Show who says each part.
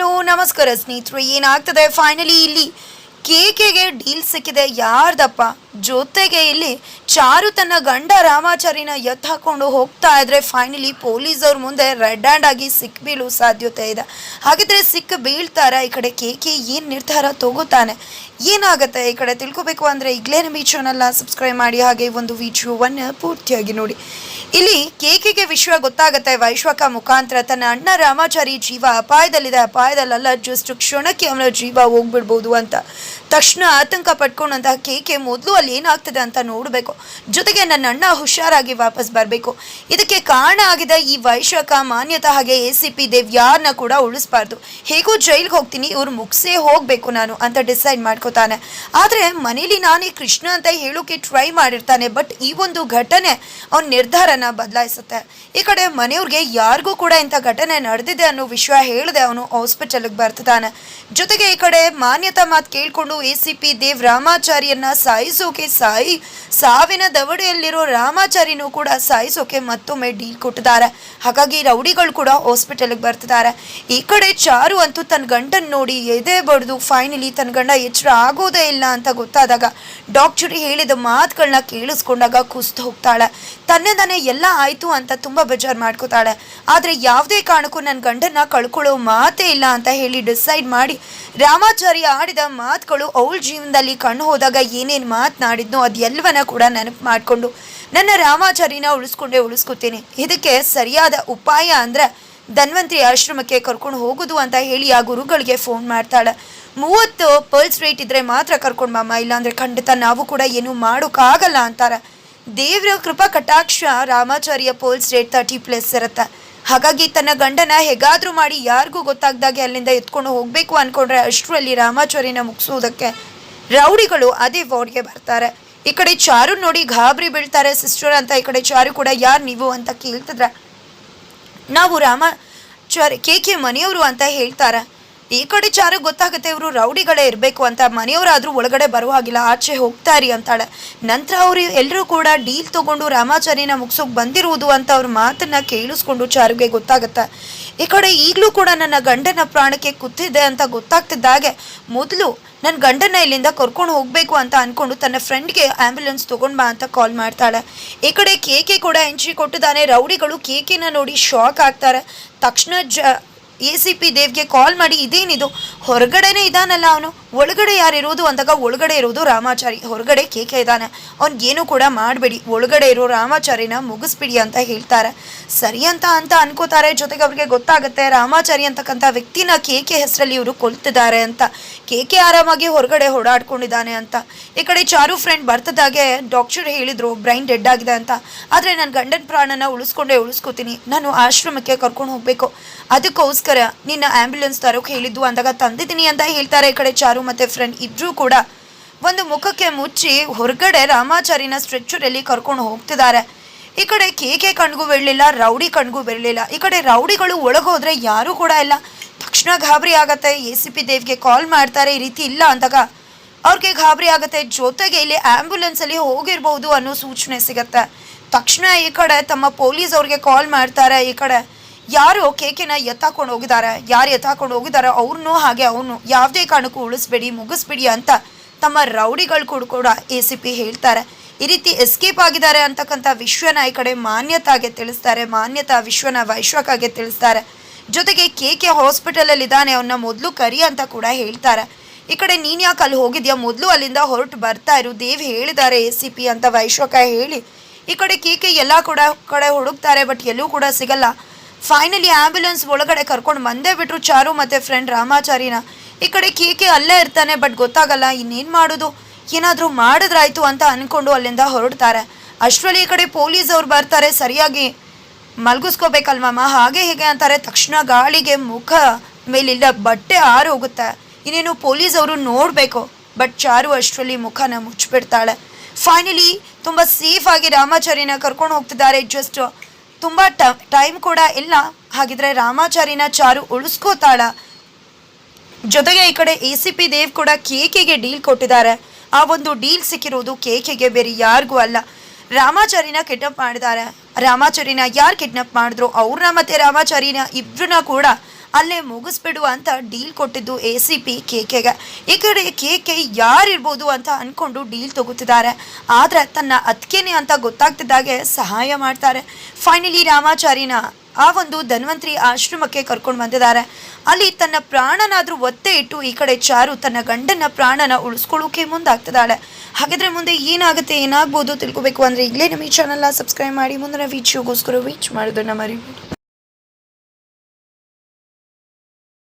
Speaker 1: Hello, ನಮಸ್ಕಾರ ಸ್ನೇಹಿತರು, ಏನಾಗ್ತದೆ? ಫೈನಲಿ ಇಲ್ಲಿ ಕೇಕೆಗೆ ಡೀಲ್ ಸಿಕ್ಕಿದೆ. ಯಾರ್ದಪ್ಪ? ಜೊತೆಗೆ ಇಲ್ಲಿ ಚಾರು ತನ್ನ ಗಂಡ ರಾಮಾಚಾರಿನ ಎತ್ತ ಹಾಕೊಂಡು ಹೋಗ್ತಾ ಇದ್ರೆ ಫೈನಲಿ ಪೊಲೀಸವ್ರ ಮುಂದೆ ರೆಡ್ ಹ್ಯಾಂಡ್ ಆಗಿ ಸಿಕ್ ಬೀಳೋ ಸಾಧ್ಯತೆ ಇದೆ. ಹಾಗಿದ್ರೆ ಸಿಕ್ ಬೀಳ್ತಾರ ಈ ಕಡೆ ಕೇಕೆ? ಏನು ನಿರ್ಧಾರ ತಗೋತಾನೆ? ಏನಾಗುತ್ತೆ ಈ ಕಡೆ ತಿಳ್ಕೊಬೇಕು ಅಂದರೆ ಈಗಲೇ ನಮ್ಮ ಈ ಚಾನಲ್ನ ಸಬ್ಸ್ಕ್ರೈಬ್ ಮಾಡಿ, ಹಾಗೆ ಒಂದು ವಿಡಿಯೋವನ್ನು ಪೂರ್ತಿಯಾಗಿ ನೋಡಿ. ಇಲ್ಲಿ ಕೇಕೆಗೆ ವಿಶ್ವ ಗೊತ್ತಾಗುತ್ತೆ. ವೈಶ್ವಕ ಮುಖಾಂತರ ತನ್ನ ಅಣ್ಣ ರಾಮಾಚಾರಿ ಜೀವ ಅಪಾಯದಲ್ಲಿದೆ. ಅಪಾಯದಲ್ಲಲ್ಲ ಜಸ್ಟ್ ಕ್ಷಣಕ್ಕೆ ಅವನ ಜೀವ ಹೋಗ್ಬಿಡ್ಬೋದು ಅಂತ. ತಕ್ಷಣ ಆತಂಕ ಪಟ್ಕೊಂಡಂತಹ ಕೇಕೆ ಮೊದಲು ಅಲ್ಲಿ ಏನಾಗ್ತದೆ ಅಂತ ನೋಡಬೇಕು. ಜೊತೆಗೆ ನನ್ನ ಅಣ್ಣ ಹುಷಾರಾಗಿ ವಾಪಸ್ ಬರಬೇಕು. ಇದಕ್ಕೆ ಕಾರಣ ಆಗಿದೆ ಈ ವೈಶ್ವಕ ಮಾನ್ಯತಾ ಹಾಗೆ ಎ ಸಿ ಪಿ ದೇವ್ ಯಾರನ್ನ ಕೂಡ ಉಳಿಸ್ಬಾರ್ದು. ಹೇಗೂ ಜೈಲ್ಗೆ ಹೋಗ್ತೀನಿ, ಇವ್ರು ಮುಗಿಸೇ ಹೋಗಬೇಕು ನಾನು ಅಂತ ಡಿಸೈಡ್ ಮಾಡ್ಕೋತಾನೆ. ಆದರೆ ಮನೇಲಿ ನಾನೇ ಕೃಷ್ಣ ಅಂತ ಹೇಳೋಕೆ ಟ್ರೈ ಮಾಡಿರ್ತಾನೆ, ಬಟ್ ಈ ಒಂದು ಘಟನೆ ಅವನ ನಿರ್ಧಾರನ ಬದಲಾಯಿಸುತ್ತೆ. ಈ ಕಡೆ ಮನೆಯವ್ರಿಗೆ ಯಾರಿಗೂ ಕೂಡ ಇಂಥ ಘಟನೆ ನಡೆದಿದೆ ಅನ್ನೋ ವಿಷಯ ಹೇಳದೆ. ಅವನು ಹಾಸ್ಪಿಟಲ್ಗೆ ಬರ್ತಿದ್ದಾನೆ. ಜೊತೆಗೆ ಈ ಕಡೆ ಮಾನ್ಯತಾ ಮಾತು ಕೇಳ್ಕೊಂಡು ಎ ಸಿ ಪಿ ದೇವ್ ರಾಮಾಚಾರಿಯನ್ನ ಸಾಯಿಸೋಕೆ ಸಾಯಿ, ಸಾವಿನ ದವಡೆಯಲ್ಲಿರೋ ರಾಮಾಚಾರಿನೂ ಕೂಡ ಸಾಯಿಸೋಕೆ ಮತ್ತೊಮ್ಮೆ ಡೀಲ್ ಕೊಟ್ಟಿದ್ದಾರೆ. ಹಾಗಾಗಿ ರೌಡಿಗಳು ಕೂಡ ಹಾಸ್ಪಿಟಲ್ಗೆ ಬರ್ತಿದ್ದಾರೆ. ಈ ಕಡೆ ಚಾರು ಅಂತೂ ತನ್ನ ಗಂಡನ್ ನೋಡಿ ಎದೆ ಬಡಿದು ಫೈನಲಿ ತನ್ನ ಗಂಡ ಎಚ್ಚರ ಆಗೋದೇ ಇಲ್ಲ ಅಂತ ಗೊತ್ತಾದಾಗ ಡಾಕ್ಟರ್ ಹೇಳಿದ ಮಾತುಗಳನ್ನ ಕೇಳಿಸ್ಕೊಂಡಾಗ ಕುಸ್ತು ಹೋಗ್ತಾಳೆ. ತನ್ನಿಂದಾನೆ ಎಲ್ಲ ಆಯ್ತು ಅಂತ ತುಂಬಾ ಬೇಜಾರು ಮಾಡ್ಕೋತಾಳೆ. ಆದ್ರೆ ಯಾವುದೇ ಕಾರಣಕ್ಕೂ ನನ್ನ ಗಂಡನ ಕಳ್ಕೊಳ್ಳೋ ಮಾತೇ ಇಲ್ಲ ಅಂತ ಹೇಳಿ ಡಿಸೈಡ್ ಮಾಡಿ ರಾಮಾಚಾರಿ ಆಡಿದ ಮಾತುಗಳು ಅವಳ ಜೀವನದಲ್ಲಿ ಕಣ್ಣು ಹೋದಾಗ ಏನೇನು ಮಾತನಾಡಿದ್ನೋ ಅದೆಲ್ಲವನ್ನ ಕೂಡ ನೆನಪು ಮಾಡಿಕೊಂಡು ನನ್ನ ರಾಮಾಚಾರಿನ ಉಳಿಸ್ಕೊಂಡೇ ಉಳಿಸ್ಕೊತೀನಿ. ಇದಕ್ಕೆ ಸರಿಯಾದ ಉಪಾಯ ಅಂದ್ರೆ ಧನ್ವಂತರಿ ಆಶ್ರಮಕ್ಕೆ ಕರ್ಕೊಂಡು ಹೋಗುದು ಅಂತ ಹೇಳಿ ಆ ಗುರುಗಳಿಗೆ ಫೋನ್ ಮಾಡ್ತಾಳೆ. ಮೂವತ್ತು ಪರ್ಸ್ ರೇಟ್ ಇದ್ರೆ ಮಾತ್ರ ಕರ್ಕೊಂಡು ಮಾಮ, ಇಲ್ಲಾಂದ್ರೆ ಖಂಡಿತ ನಾವು ಕೂಡ ಏನು ಮಾಡೋಕ್ಕಾಗಲ್ಲ ಅಂತಾರೆ. ದೇವ್ರ ಕೃಪಾ ಕಟಾಕ್ಷ Ramacharya pulse rate thirty plus ಇರುತ್ತೆ. ಹಾಗಾಗಿ ತನ್ನ ಗಂಡನ ಹೇಗಾದ್ರೂ ಮಾಡಿ ಯಾರಿಗೂ ಗೊತ್ತಾಗ್ದಾಗೆ ಅಲ್ಲಿಂದ ಎತ್ಕೊಂಡು ಹೋಗ್ಬೇಕು ಅನ್ಕೊಂಡ್ರೆ ಅಷ್ಟರಲ್ಲಿ ರಾಮಾಚಾರ್ಯನ ಮುಗಿಸೋದಕ್ಕೆ ರೌಡಿಗಳು ಅದೇ ವಾರ್ಡ್ಗೆ ಬರ್ತಾರೆ. ಈ ಕಡೆ ಚಾರು ನೋಡಿ ಗಾಬರಿ ಬೀಳ್ತಾರೆ ಸಿಸ್ಟರ್ ಅಂತ, ಈ ಕಡೆ ಚಾರು ಕೂಡ ಯಾರು ನೀವು ಅಂತ ಕೇಳ್ತಿದ್ರೆ. ನಾವು ರಾಮಾಚಾರ್ಯ ಕೆ ಕೆ ಮನೆಯವರು ಅಂತ ಹೇಳ್ತಾರೆ. ಈ ಕಡೆ ಚಾರು ಗೊತ್ತಾಗುತ್ತೆ ಇವರು ರೌಡಿಗಳೇ ಇರಬೇಕು ಅಂತ. ಮನೆಯವರಾದರೂ ಒಳಗಡೆ ಬರುವಾಗಿಲ್ಲ ಆಚೆ ಹೋಗ್ತಾರಿ ಅಂತಾಳೆ. ನಂತರ ಅವರು ಎಲ್ಲರೂ ಕೂಡ ಡೀಲ್ ತಗೊಂಡು ರಾಮಾಚಾರ್ಯನ ಮುಗಿಸೋಕೆ ಬಂದಿರುವುದು ಅಂತ ಅವ್ರ ಮಾತನ್ನ ಕೇಳಿಸ್ಕೊಂಡು ಚಾರುಗೆ ಗೊತ್ತಾಗುತ್ತೆ. ಈ ಕಡೆ ಈಗಲೂ ಕೂಡ ನನ್ನ ಗಂಡನ ಪ್ರಾಣಕ್ಕೆ ಕುತ್ತಿದೆ ಅಂತ ಗೊತ್ತಾಗ್ತಿದ್ದಾಗೆ ಮೊದಲು ನನ್ನ ಗಂಡನ ಇಲ್ಲಿಂದ ಕರ್ಕೊಂಡು ಹೋಗಬೇಕು ಅಂತ ಅಂದ್ಕೊಂಡು ತನ್ನ ಫ್ರೆಂಡ್ಗೆ ಆ್ಯಂಬುಲೆನ್ಸ್ ತೊಗೊಂಡು ಬಾ ಅಂತ ಕಾಲ್ ಮಾಡ್ತಾಳೆ. ಈ ಕಡೆ ಕೇಕೆ ಕೂಡ ಎಂಟ್ರಿ ಕೊಟ್ಟಿದ್ದಾನೆ. ರೌಡಿಗಳು ಕೇಕೆನ ನೋಡಿ ಶಾಕ್ ಆಗ್ತಾರೆ. ತಕ್ಷಣ ಜ ಎ ಸಿ ಪಿ ದೇವ್ಗೆ ಕಾಲ್ ಮಾಡಿ ಇದೇನಿದು? ಹೊರಗಡೆನೇ ಇದಾನಲ್ಲ ಅವನು. ಒಳಗಡೆ ಯಾರಿರೋದು ಅಂದಾಗ ಒಳಗಡೆ ಇರೋದು ರಾಮಾಚಾರಿ. ಹೊರಗಡೆ ಕೇಕೆ ಇದ್ದಾನೆ. ಅವ್ನಿಗೇನು ಕೂಡ ಮಾಡಬೇಡಿ. ಒಳಗಡೆ ಇರೋ ರಾಮಾಚಾರಿನ ಮುಗಿಸ್ಬಿಡಿ ಅಂತ ಹೇಳ್ತಾರೆ. ಸರಿ ಅಂತ ಅಂತ ಅನ್ಕೋತಾರೆ. ಜೊತೆಗೆ ಅವ್ರಿಗೆ ಗೊತ್ತಾಗುತ್ತೆ, ರಾಮಾಚಾರಿ ಅಂತಕ್ಕಂಥ ವ್ಯಕ್ತಿನ ಕೇಕೆ ಹೆಸರಲ್ಲಿ ಇವರು ಕೊಲ್ತಿದ್ದಾರೆ ಅಂತ. ಕೇಕೆ ಆರಾಮಾಗಿ ಹೊರಗಡೆ ಓಡಾಡ್ಕೊಂಡಿದ್ದಾನೆ ಅಂತ. ಈ ಕಡೆ ಚಾರು ಫ್ರೆಂಡ್ ಬರ್ತದಾಗೆ ಡಾಕ್ಟರ್ ಹೇಳಿದ್ರು, ಬ್ರೈನ್ ಡೆಡ್ ಆಗಿದೆ ಅಂತ. ಆದರೆ ನನ್ನ ಗಂಡನ ಪ್ರಾಣನ ಉಳಿಸ್ಕೊಂಡೇ, ಉಳಿಸ್ಕೋತೀನಿ. ನಾನು ಆಶ್ರಮಕ್ಕೆ ಕರ್ಕೊಂಡು ಹೋಗಬೇಕು. ಅದಕ್ಕೋಸ್ಕರ ನಿನ್ನ ಆ್ಯಂಬುಲೆನ್ಸ್ ತರೋಕೆ ಹೇಳಿದ್ದು ಅಂದಾಗ ತಂದಿದ್ದೀನಿ ಅಂತ ಹೇಳ್ತಾರೆ. ಈ ಕಡೆ ಚಾರು ಮತ್ತು ಫ್ರೆಂಡ್ ಇದ್ರೂ ಕೂಡ ಒಂದು ಮುಖಕ್ಕೆ ಮುಚ್ಚಿ ಹೊರಗಡೆ ರಾಮಾಚಾರಿನ ಸ್ಟ್ರೆಚ್ಚರಲ್ಲಿ ಕರ್ಕೊಂಡು ಹೋಗ್ತಿದ್ದಾರೆ. ಈ ಕಡೆ ಕೇಕೆ ಕಣ್ಗೂ ಬೀಳಲಿಲ್ಲ ರೌಡಿ ಕಣ್ಗೂ ಬೀಳಲಿಲ್ಲ ಈ ಕಡೆ ರೌಡಿಗಳು ಒಳಗೋದ್ರೆ ಯಾರೂ ಕೂಡ ಇಲ್ಲ. ತಕ್ಷಣ ಗಾಬರಿ ಆಗತ್ತೆ. ಎ ಸಿ ಪಿ ದೇವ್ಗೆ ಕಾಲ್ ಮಾಡ್ತಾರೆ. ಈ ರೀತಿ ಇಲ್ಲ ಅಂದಾಗ ಅವ್ರಿಗೆ ಗಾಬರಿ ಆಗುತ್ತೆ. ಜೊತೆಗೆ ಇಲ್ಲಿ ಆ್ಯಂಬುಲೆನ್ಸಲ್ಲಿ ಹೋಗಿರ್ಬೋದು ಅನ್ನೋ ಸೂಚನೆ ಸಿಗತ್ತೆ. ತಕ್ಷಣ ಈ ಕಡೆ ತಮ್ಮ ಪೊಲೀಸ್ ಅವ್ರಿಗೆ ಕಾಲ್ ಮಾಡ್ತಾರೆ. ಈ ಕಡೆ ಯಾರು ಕೇಕೆನ ಎತ್ತಾಕೊಂಡು ಹೋಗಿದ್ದಾರೆ? ಯಾರು ಎತ್ತಾಕೊಂಡು ಹೋಗಿದ್ದಾರೆ? ಅವ್ರನ್ನೂ ಹಾಗೆ ಅವನು ಯಾವುದೇ ಕಾರಣಕ್ಕೂ ಉಳಿಸ್ಬೇಡಿ, ಮುಗಿಸ್ಬೇಡಿ ಅಂತ ತಮ್ಮ ರೌಡಿಗಳು ಕೂಡ ಕೂಡ ಎ ಸಿ ಪಿ ಹೇಳ್ತಾರೆ. ಈ ರೀತಿ ಎಸ್ಕೇಪ್ ಆಗಿದ್ದಾರೆ ಅಂತಕ್ಕಂಥ ವಿಶ್ವನ ಈ ಕಡೆ ಮಾನ್ಯತಾಗೆ ತಿಳಿಸ್ತಾರೆ, ಮಾನ್ಯತಾ ವಿಶ್ವನ ವೈಶ್ವಕಾಗೆ ತಿಳಿಸ್ತಾರೆ. ಜೊತೆಗೆ ಕೆ ಕೆ ಹಾಸ್ಪಿಟಲಲ್ಲಿ ಇದ್ದಾನೆ ಅವನ್ನ ಮೊದಲು ಕರಿ ಅಂತ ಕೂಡ ಹೇಳ್ತಾರೆ. ಈ ಕಡೆ ನೀನು ಯಾಕೆ ಅಲ್ಲಿ ಹೋಗಿದ್ಯಾ? ಮೊದಲು ಅಲ್ಲಿಂದ ಹೊರಟು ಬರ್ತಾ ಇರು, ದೇವ್ ಹೇಳಿದ್ದಾರೆ ಎ ಸಿ ಪಿ ಅಂತ ವೈಶ್ವಕ ಹೇಳಿ. ಈ ಕಡೆ ಕೆ ಕೆ ಎಲ್ಲ ಕೂಡ ಕಡೆ ಹುಡುಕ್ತಾರೆ, ಬಟ್ ಎಲ್ಲೂ ಕೂಡ ಸಿಗಲ್ಲ. ಫೈನಲಿ ಆಂಬ್ಯುಲೆನ್ಸ್ ಒಳಗಡೆ ಕರ್ಕೊಂಡು ಬಂದೇ ಬಿಟ್ರು ಚಾರು ಮತ್ತೆ ಫ್ರೆಂಡ್ ರಾಮಾಚಾರಿನ. ಈ ಕಡೆ ಕೇಕೆ ಅಲ್ಲೇ ಇರ್ತಾನೆ ಬಟ್ ಗೊತ್ತಾಗಲ್ಲ ಇನ್ನೇನು ಮಾಡೋದು? ಏನಾದರೂ ಮಾಡಿದ್ರಾಯ್ತು ಅಂತ ಅನ್ಕೊಂಡು ಅಲ್ಲಿಂದ ಹೊರಡ್ತಾರೆ. ಅಷ್ಟರಲ್ಲಿ ಈ ಕಡೆ ಪೊಲೀಸ್ ಅವ್ರು ಬರ್ತಾರೆ, ಸರಿಯಾಗಿ ಮಲ್ಗಿಸ್ಕೋಬೇಕಲ್ವಮ್ಮ ಹಾಗೆ ಹೀಗೆ ಅಂತಾರೆ. ತಕ್ಷಣ ಗಾಳಿಗೆ ಮುಖ ಮೇಲಿಲ್ಲ, ಬಟ್ಟೆ ಆರು ಹೋಗುತ್ತೆ. ಇನ್ನೇನು ಪೊಲೀಸ್ ಅವರು ನೋಡಬೇಕು ಬಟ್ ಚಾರು ಅಷ್ಟರಲ್ಲಿ ಮುಖನ ಮುಚ್ಚಿಬಿಡ್ತಾಳೆ. ಫೈನಲಿ ತುಂಬ ಆಗಿ ರಾಮಾಚಾರಿನ ಕರ್ಕೊಂಡು ಹೋಗ್ತಿದ್ದಾರೆ. ಜಸ್ಟ್ ತುಂಬ ಟೈಮ್ ಕೂಡ ಇಲ್ಲ. ಹಾಗಿದ್ರೆ ರಾಮಾಚಾರಿನ ಚಾರು ಉಳಿಸ್ಕೋತಾಳ ಜೊತೆಗೆ ಈ ಕಡೆ ಎ ಸಿ ಪಿ ದೇವ್ ಕೂಡ ಕೇಕೆಗೆ ಡೀಲ್ ಕೊಟ್ಟಿದ್ದಾರೆ. ಆ ಒಂದು ಡೀಲ್ ಸಿಕ್ಕಿರೋದು ಕೇಕೆಗೆ ಬೇರೆ ಯಾರಿಗೂ ಅಲ್ಲ. ರಾಮಾಚಾರಿನ ಕಿಡ್ನಪ್ ಮಾಡಿದ್ದಾರೆ. ರಾಮಾಚಾರಿನ ಯಾರು ಕಿಡ್ನಪ್ ಮಾಡಿದ್ರು? ಅವ್ರನ್ನ ಮತ್ತೆ ರಾಮಾಚಾರಿನ ಇಬ್ಬರನ್ನ ಕೂಡ ಅಲ್ಲೇ ಮುಗಿಸ್ಬಿಡು ಅಂತ ಡೀಲ್ ಕೊಟ್ಟಿದ್ದು ಎ ಸಿ ಪಿ ಕೆಕೆಗೆ ಈ ಕಡೆ ಕೆಕೆ ಯಾರಿರ್ಬೋದು ಅಂತ ಅಂದ್ಕೊಂಡು ಡೀಲ್ ತಗೋತಿದ್ದಾರೆ. ಆದರೆ ತನ್ನ ಅತ್ಕೇನೆ ಅಂತ ಗೊತ್ತಾಗ್ತಿದ್ದಾಗೆ ಸಹಾಯ ಮಾಡ್ತಾರೆ. ಫೈನಲಿ ರಾಮಾಚಾರಿನ ಆ ಒಂದು ಧನ್ವಂತರಿ ಆಶ್ರಮಕ್ಕೆ ಕರ್ಕೊಂಡು ಬಂದಿದ್ದಾರೆ. ಅಲ್ಲಿ ತನ್ನ ಪ್ರಾಣನಾದರೂ ಒತ್ತೆ ಇಟ್ಟು ಈ ಕಡೆ ಚಾರು ತನ್ನ ಗಂಡನ ಪ್ರಾಣನ ಉಳಿಸ್ಕೊಳ್ಳೋಕೆ ಮುಂದಾಗ್ತಿದ್ದಾಳೆ. ಹಾಗಿದ್ರೆ ಮುಂದೆ ಏನಾಗುತ್ತೆ, ಏನಾಗ್ಬೋದು ತಿಳ್ಕೊಬೇಕು ಅಂದರೆ ಈಗಲೇ ನಮ್ಮ ಈ ಚಾನಲ್ನ ಸಬ್ಸ್ಕ್ರೈಬ್ ಮಾಡಿ. ಮುಂದಿನ ವಿಡಿಯೋಗೋಸ್ಕರ ವೀಚ್ ಮಾಡೋದನ್ನು ಮರಿಬೇಡಿ.